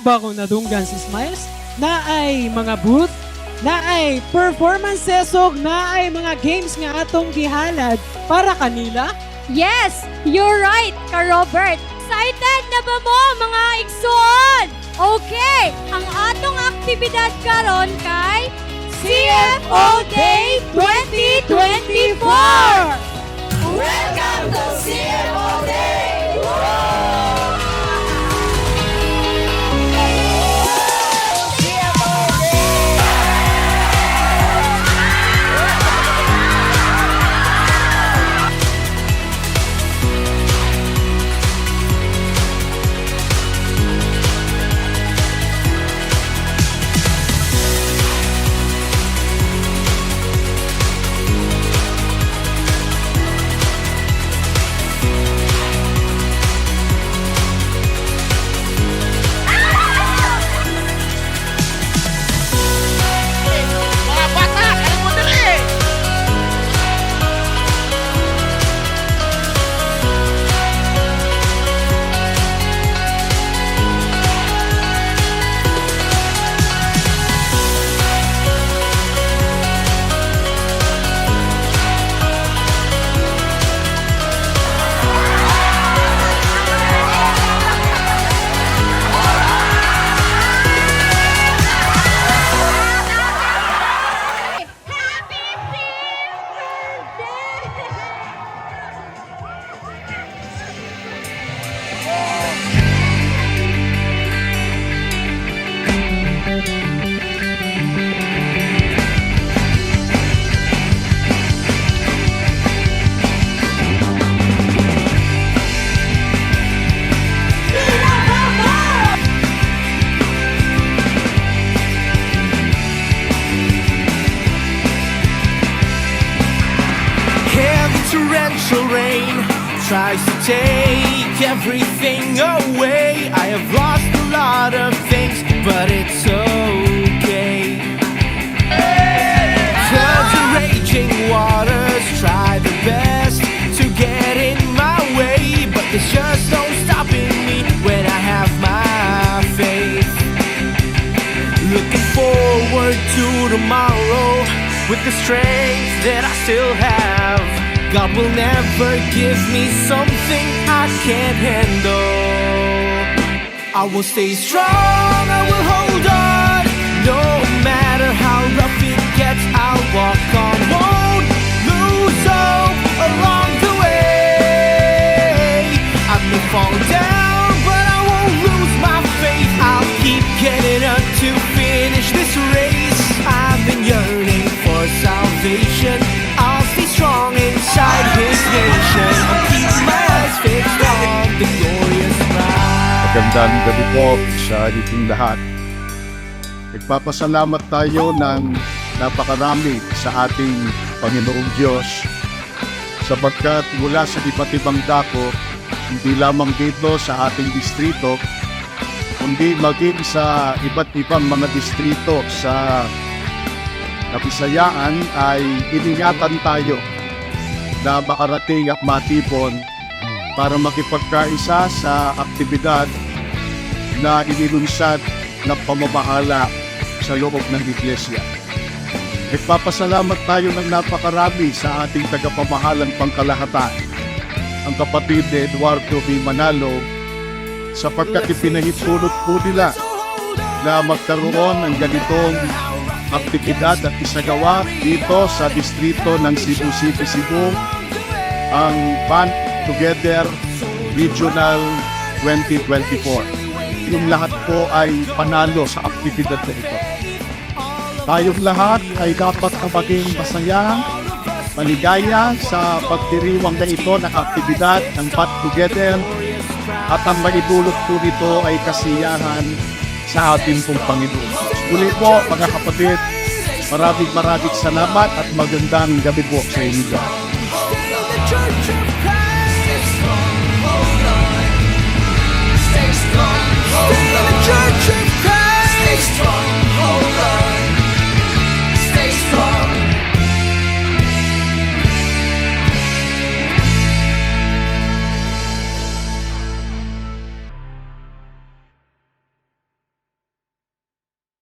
ba kung nadunggan si Smiles? Na ay mga booth, na ay performances ug na ay mga games nga atong gihalad para kanila? Yes, you're right, ka Robert. Excited na ba mo mga igsoon? Okay, ang atong aktibidad karon kay CFO Day 2024! Welcome to CFO torrential rain tries to take everything away. I have lost a lot of things, but it's okay. Floods and raging waters try the best to get in my way, but there's just no stopping me when I have my faith. Looking forward to tomorrow with the strength that I still have. God will never give me something I can't handle. I will stay strong, I will hold on. Magandang gabi po sa iting lahat. Nagpapasalamat tayo ng napakarami sa ating Panginoong Diyos sapagkat mula sa iba't ibang dako, hindi lamang dito sa ating distrito, kundi maging sa iba't ibang mga distrito sa Kapisayaan ay iningatan tayo na makarating at matipon para makipagkaisa sa aktibidad na inilunsad ng pamamahala sa loob ng iglesia. Nagpapasalamat tayo ng napakarami sa ating tagapamahalang pangkalahatan, ang kapatid ni Eduardo V. Manalo, sapagkat ipinahitulot po nila na magkaroon ng ganitong aktibidad at isagawa dito sa distrito ng Cebu City, Cebu, ang Band Together Regional 2024. Yung lahat po ay panalo sa aktibidad na ito. Tayong lahat ay dapat na maging masaya, maligaya sa pagdiriwang na ito ng aktibidad ng Band Together at ang maidulot po nito ay kasiyahan sa ating pong Panginoon. Muli po mga kapatid, maraming maraming salamat at magandang gabi po sa inyo.